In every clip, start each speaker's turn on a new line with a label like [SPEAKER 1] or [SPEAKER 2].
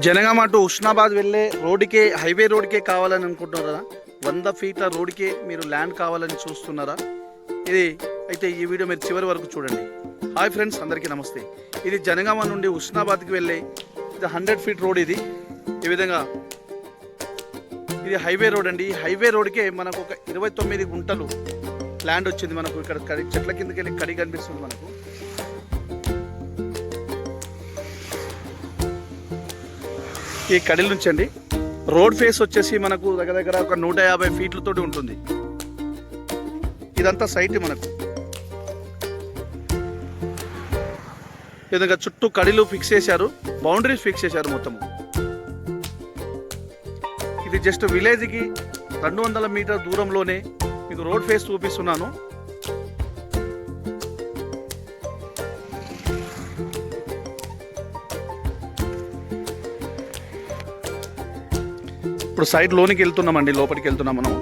[SPEAKER 1] జనగామ అటు ఉష్ణాబాద్ వెళ్ళే రోడ్డుకే హైవే రోడ్డుకే కావాలని అనుకుంటున్నారా? వంద ఫీట్ల రోడ్డుకే మీరు ల్యాండ్ కావాలని చూస్తున్నారా? ఇది అయితే ఈ వీడియో మీరు చివరి వరకు చూడండి. హాయ్ ఫ్రెండ్స్ అందరికీ నమస్తే. ఇది జనగామ నుండి ఉష్ణాబాద్కి వెళ్ళే ఇది హండ్రెడ్ ఫీట్ రోడ్ ఇది. ఈ విధంగా ఇది హైవే రోడ్ అండి. ఈ హైవే రోడ్కే మనకు ఒక ఇరవై తొమ్మిది గుంటలు ల్యాండ్ వచ్చింది మనకు ఇక్కడ కడి చెట్ల కిందకి వెళ్ళి కడి కనిపిస్తుంది మనకు. ఈ కడిల నుంచి అండి. రోడ్ ఫేస్ వచ్చేసి మనకు దగ్గర దగ్గర ఒక నూట యాభై ఫీట్లతోటి ఉంటుంది. ఇదంతా సైట్ మనకు. ఈ విధంగా చుట్టూ కడిలు ఫిక్స్ చేశారు. బౌండరీస్ ఫిక్స్ చేశారు మొత్తము. ఇది జస్ట్ విలేజ్కి రెండు వందల మీటర్ దూరంలోనే మీకు రోడ్ ఫేస్ చూపిస్తున్నాను. ఇప్పుడు సైడ్ లోనికి వెళ్తున్నామండి లోపలికి వెళ్తున్నాం మనం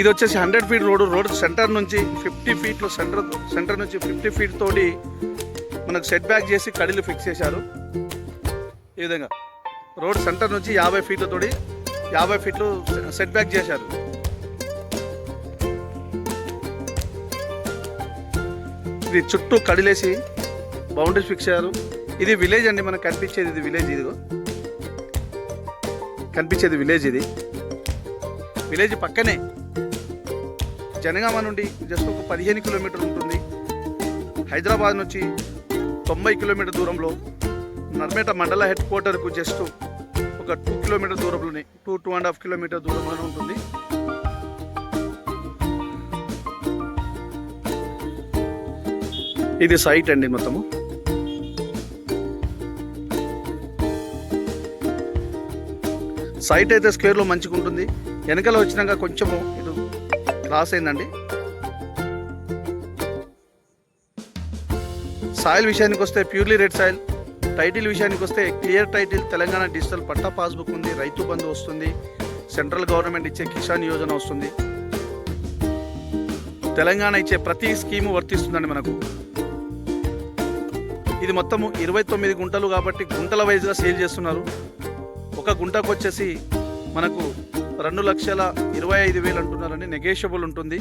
[SPEAKER 1] ఇది వచ్చేసి hundred feet road road centre నుంచి ఫిఫ్టీ ఫీట్లో సెంటర్ సెంటర్ నుంచి ఫిఫ్టీ ఫీట్ తోటి మనకు సెట్ బ్యాక్ చేసి కడిలు ఫిక్స్ చేశారు. ఈ విధంగా. రోడ్ సెంటర్ నుంచి యాభై ఫీట్లతోటి యాభై ఫీట్లు సెట్ బ్యాక్ చేశారు. ఇది చుట్టూ కడిలేసి బౌండరీ ఫిక్స్ చేశారు. ఇది విలేజ్ అండి మనకు కనిపించేది ఇది విలేజ్ ఇదిగో. కనిపించేది విలేజ్ ఇది. విలేజ్ పక్కనే. జనగామ నుండి జస్ట్ ఒక పదిహేను కిలోమీటర్లు ఉంటుంది. హైదరాబాద్ నుంచి తొంభై కిలోమీటర్ దూరంలో నర్మేట మండల హెడ్ క్వార్టర్కు జస్ట్ ఒక టూ కిలోమీటర్ దూరంలోనే two two and half kilometre దూరంలోనే ఉంటుంది. ఇది సైట్ అండి మొత్తము. సైట్ అయితే స్క్వేర్లో మంచిగా ఉంటుంది. వెనకాల వచ్చినాక కొంచెము ఇటు క్రాస్ అయిందండి. సాయిల్ విషయానికి వస్తే ప్యూర్లీ రెడ్ సాయిల్ టైటిల్ విషయానికి వస్తే clear title Telangana digital patta passbook ఉంది. రైతు బంధు వస్తుంది. సెంట్రల్ గవర్నమెంట్ ఇచ్చే కిసాన్ యోజన వస్తుంది. తెలంగాణ ఇచ్చే ప్రతి స్కీము వర్తిస్తుందండి మనకు. ఇది మొత్తము ఇరవై తొమ్మిది గుంటలు కాబట్టి గుంటల వైజ్గా సేల్ చేస్తున్నారు. ఒక గుంటకు వచ్చేసి మనకు రెండు లక్షల ఇరవై ఐదు వేలు అంటున్నారని నెగేషియబుల్ ఉంటుంది.